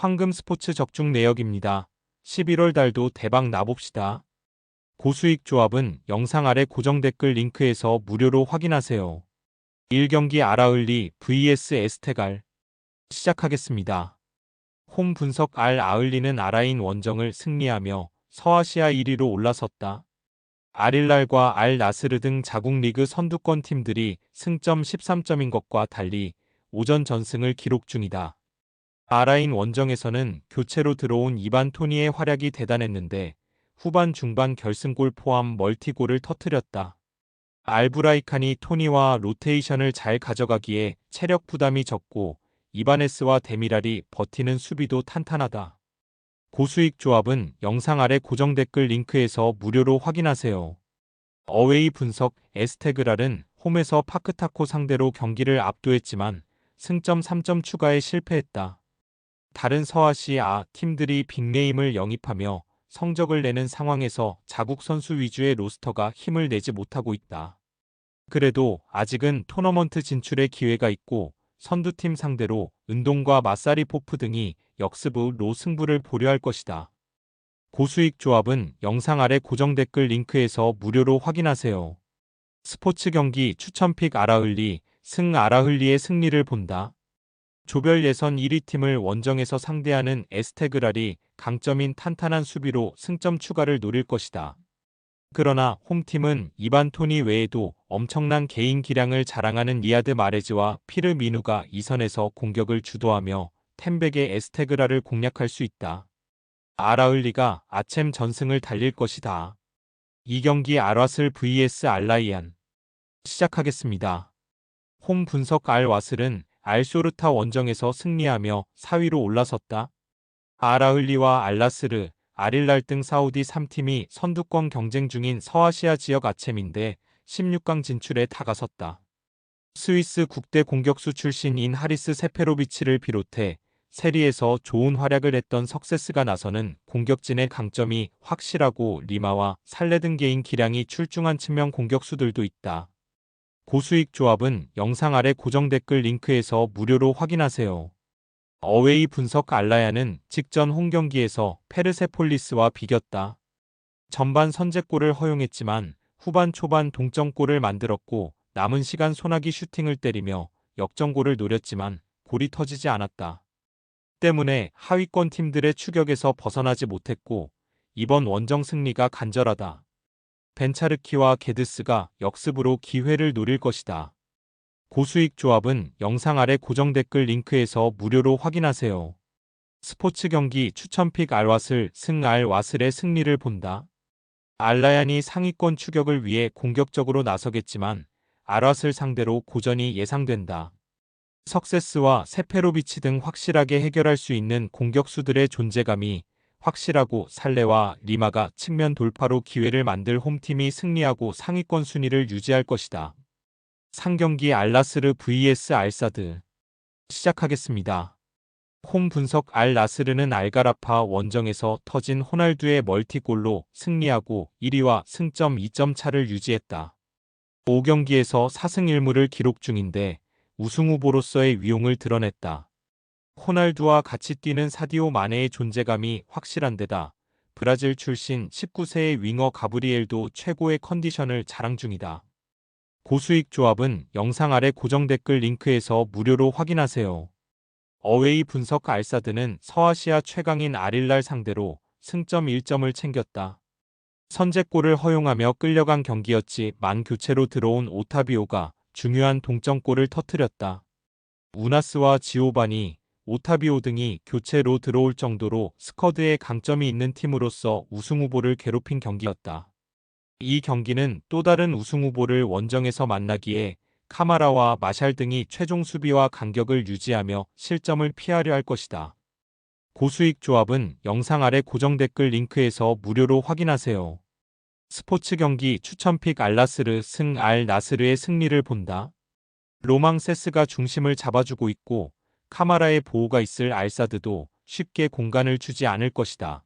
황금 스포츠 적중 내역입니다. 11월 달도 대박 나봅시다. 고수익 조합은 영상 아래 고정 댓글 링크에서 무료로 확인하세요. 1경기 아라을리 vs 에스테갈 시작하겠습니다. 홈 분석 알 아을리는 아라인 원정을 승리하며 서아시아 1위로 올라섰다. 아릴랄과 알 나스르 등 자국 리그 선두권 팀들이 승점 13점인 것과 달리 오전 전승을 기록 중이다. 아라인 원정에서는 교체로 들어온 이반 토니의 활약이 대단했는데 후반 중반 결승골 포함 멀티골을 터뜨렸다. 알브라이칸이 토니와 로테이션을 잘 가져가기에 체력 부담이 적고 이바네스와 데미랄이 버티는 수비도 탄탄하다. 고수익 조합은 영상 아래 고정 댓글 링크에서 무료로 확인하세요. 어웨이 분석 에스테그랄은 홈에서 파크타코 상대로 경기를 압도했지만 승점 3점 추가에 실패했다. 다른 서아시 아 팀들이 빅네임을 영입하며 성적을 내는 상황에서 자국 선수 위주의 로스터가 힘을 내지 못하고 있다. 그래도 아직은 토너먼트 진출의 기회가 있고 선두팀 상대로 은동과 마사리 포프 등이 역습으로 승부를 보려 할 것이다. 고수익 조합은 영상 아래 고정 댓글 링크에서 무료로 확인하세요. 스포츠 경기 추천픽 아라흘리, 승 아라흘리의 승리를 본다. 조별 예선 1위 팀을 원정에서 상대하는 에스테그랄이 강점인 탄탄한 수비로 승점 추가를 노릴 것이다. 그러나 홈팀은 이반 토니 외에도 엄청난 개인 기량을 자랑하는 리아드 마레즈와 피르 미누가 이선에서 공격을 주도하며 템백의 에스테그라를 공략할 수 있다. 아라을리가 아챔 전승을 달릴 것이다. 이 경기 아라슬 vs 알라이안 시작하겠습니다. 홈 분석 알와슬은 알쇼르타 원정에서 승리하며 4위로 올라섰다. 아라흘리와 알라스르, 아릴랄 등 사우디 3팀이 선두권 경쟁 중인 서아시아 지역 아챔인데 16강 진출에 다가섰다. 스위스 국대 공격수 출신인 하리스 세페로비치를 비롯해 세리에서 좋은 활약을 했던 석세스가 나서는 공격진의 강점이 확실하고 리마와 살레 등 개인 기량이 출중한 측면 공격수들도 있다. 고수익 조합은 영상 아래 고정 댓글 링크에서 무료로 확인하세요. 어웨이 분석 알라야는 직전 홈 경기에서 페르세폴리스와 비겼다. 전반 선제골을 허용했지만 후반 초반 동점골을 만들었고 남은 시간 소나기 슈팅을 때리며 역전골을 노렸지만 골이 터지지 않았다. 때문에 하위권 팀들의 추격에서 벗어나지 못했고 이번 원정 승리가 간절하다. 벤차르키와 게드스가 역습으로 기회를 노릴 것이다. 고수익 조합은 영상 아래 고정 댓글 링크에서 무료로 확인하세요. 스포츠 경기 추천픽 알왓을 승 알와슬의 승리를 본다. 알라얀이 상위권 추격을 위해 공격적으로 나서겠지만 알왓을 상대로 고전이 예상된다. 석세스와 세페로비치 등 확실하게 해결할 수 있는 공격수들의 존재감이 확실하고 살레와 리마가 측면 돌파로 기회를 만들 홈팀이 승리하고 상위권 순위를 유지할 것이다. 상경기 알라스르 vs 알사드 시작하겠습니다. 홈 분석 알라스르는 알가라파 원정에서 터진 호날두의 멀티골로 승리하고 1위와 승점 2점 차를 유지했다. 5경기에서 4승 1무를 기록 중인데 우승 후보로서의 위용을 드러냈다. 호날두와 같이 뛰는 사디오 마네의 존재감이 확실한 데다 브라질 출신 19세의 윙어 가브리엘도 최고의 컨디션을 자랑 중이다. 고수익 조합은 영상 아래 고정 댓글 링크에서 무료로 확인하세요. 어웨이 분석 알사드는 서아시아 최강인 아릴랄 상대로 승점 1점을 챙겼다. 선제골을 허용하며 끌려간 경기였지 만 교체로 들어온 오타비오가 중요한 동점골을 터뜨렸다. 우나스와 지오바니, 오타비오 등이 교체로 들어올 정도로 스쿼드에 강점이 있는 팀으로서 우승 후보를 괴롭힌 경기였다. 이 경기는 또 다른 우승 후보를 원정에서 만나기에 카마라와 마샬 등이 최종 수비와 간격을 유지하며 실점을 피하려 할 것이다. 고수익 조합은 영상 아래 고정 댓글 링크에서 무료로 확인하세요. 스포츠 경기 추천픽 알라스르 승 알 나스르의 승리를 본다. 로망 세스가 중심을 잡아주고 있고 카마라의 보호가 있을 알사드도 쉽게 공간을 주지 않을 것이다.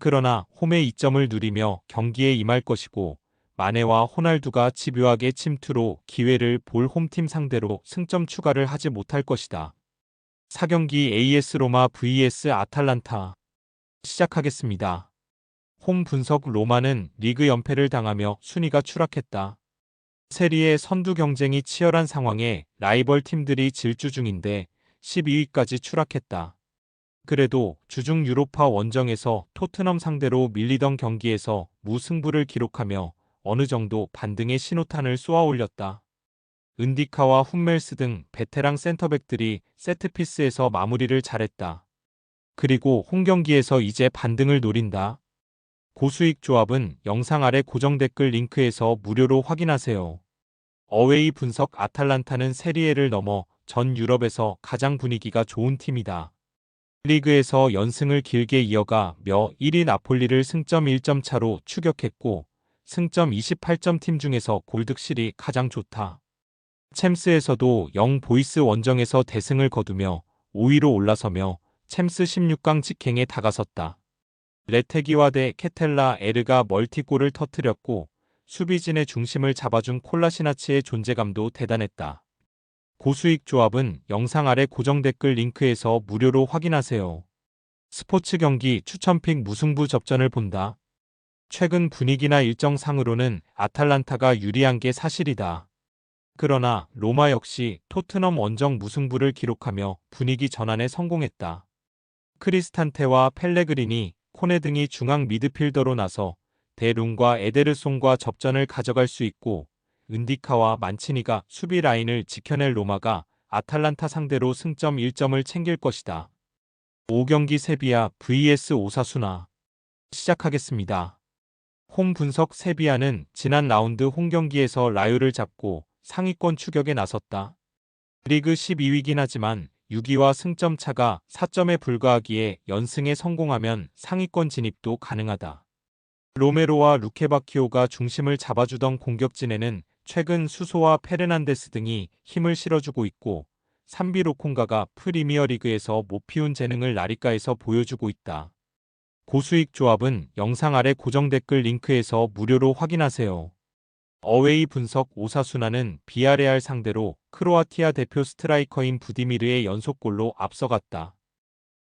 그러나 홈의 이점을 누리며 경기에 임할 것이고 마네와 호날두가 집요하게 침투로 기회를 볼 홈팀 상대로 승점 추가를 하지 못할 것이다. 4경기 AS 로마 vs 아탈란타 시작하겠습니다. 홈 분석 로마는 리그 연패를 당하며 순위가 추락했다. 세리의 선두 경쟁이 치열한 상황에 라이벌 팀들이 질주 중인데 12위까지 추락했다. 그래도 주중 유로파 원정에서 토트넘 상대로 밀리던 경기에서 무승부를 기록하며 어느 정도 반등의 신호탄을 쏘아 올렸다. 은디카와 훈멜스 등 베테랑 센터백들이 세트피스에서 마무리를 잘했다. 그리고 홈경기에서 이제 반등을 노린다. 고수익 조합은 영상 아래 고정 댓글 링크에서 무료로 확인하세요. 어웨이 분석 아탈란타는 세리에를 넘어 전 유럽에서 가장 분위기가 좋은 팀이다. 리그에서 연승을 길게 이어가 며 1위 나폴리를 승점 1점 차로 추격했고 승점 28점 팀 중에서 골득실이 가장 좋다. 챔스에서도 영 보이스 원정에서 대승을 거두며 5위로 올라서며 챔스 16강 직행에 다가섰다. 레테기와 대 케텔라 에르가 멀티골을 터뜨렸고 수비진의 중심을 잡아준 콜라시나치의 존재감도 대단했다. 고수익 조합은 영상 아래 고정 댓글 링크에서 무료로 확인하세요. 스포츠 경기 추천픽 무승부 접전을 본다. 최근 분위기나 일정상으로는 아탈란타가 유리한 게 사실이다. 그러나 로마 역시 토트넘 원정 무승부를 기록하며 분위기 전환에 성공했다. 크리스탄테와 펠레그리니, 코네 등이 중앙 미드필더로 나서 대룬과 에데르송과 접전을 가져갈 수 있고 은디카와 만치니가 수비 라인을 지켜낼 로마가 아탈란타 상대로 승점 1점을 챙길 것이다. 5경기 세비야 vs 오사수나 시작하겠습니다. 홈 분석 세비야는 지난 라운드 홈 경기에서 라유를 잡고 상위권 추격에 나섰다. 리그 12위긴 하지만 6위와 승점 차가 4점에 불과하기에 연승에 성공하면 상위권 진입도 가능하다. 로메로와 루케바키오가 중심을 잡아주던 공격진에는 최근 수소와 페르난데스 등이 힘을 실어주고 있고 삼비로콩가가 프리미어리그에서 못 피운 재능을 라리가에서 보여주고 있다. 고수익 조합은 영상 아래 고정 댓글 링크에서 무료로 확인하세요. 어웨이 분석 오사수나는 비아레알 상대로 크로아티아 대표 스트라이커인 부디미르의 연속골로 앞서갔다.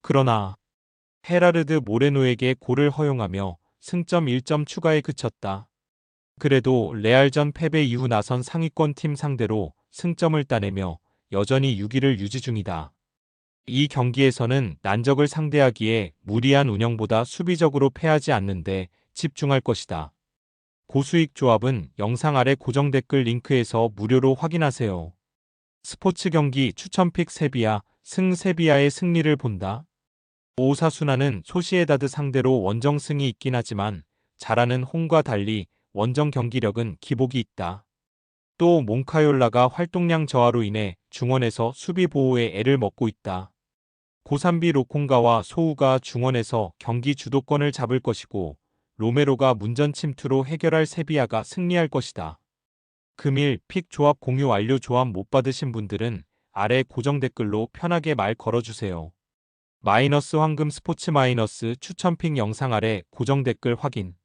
그러나 헤라르드 모레노에게 골을 허용하며 승점 1점 추가에 그쳤다. 그래도 레알전 패배 이후 나선 상위권 팀 상대로 승점을 따내며 여전히 6위를 유지 중이다. 이 경기에서는 난적을 상대하기에 무리한 운영보다 수비적으로 패하지 않는데 집중할 것이다. 고수익 조합은 영상 아래 고정 댓글 링크에서 무료로 확인하세요. 스포츠 경기 추천픽 세비야, 승 세비야의 승리를 본다. 오사수나는 소시에다드 상대로 원정승이 있긴 하지만 잘하는 홈과 달리 원정 경기력은 기복이 있다. 또 몽카yor라가 활동량 저하로 인해 중원에서 수비 보호에 애를 먹고 있다. 고산비 로콩가와 소우가 중원에서 경기 주도권을 잡을 것이고 로메로가 문전 침투로 해결할 세비야가 승리할 것이다. 금일 픽 조합 공유 완료 조합 못 받으신 분들은 아래 고정 댓글로 편하게 말 걸어주세요. 마이너스 황금 스포츠 마이너스 추천픽 영상 아래 고정 댓글 확인